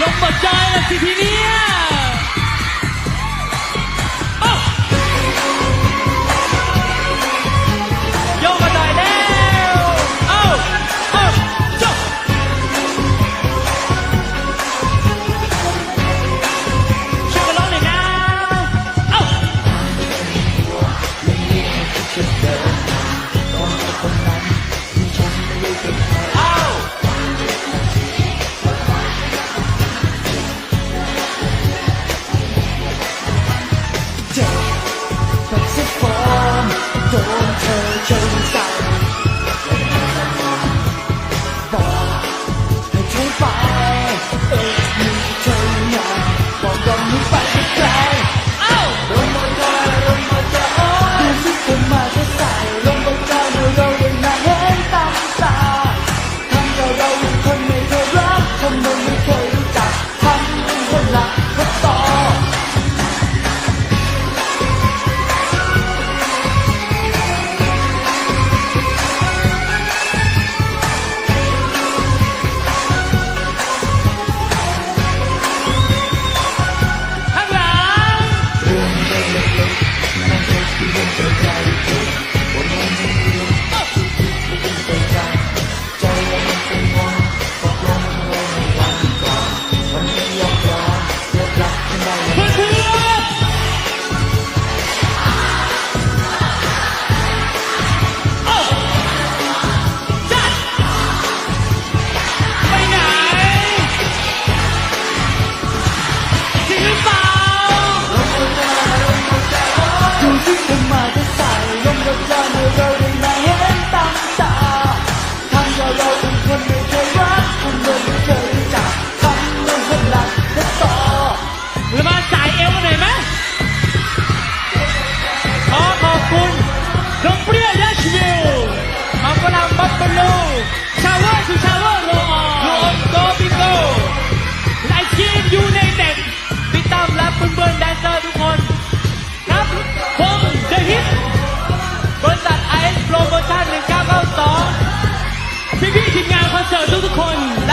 ลงมปัจจัยละสิทีเนี้ย 走。the coin.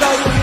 Lord,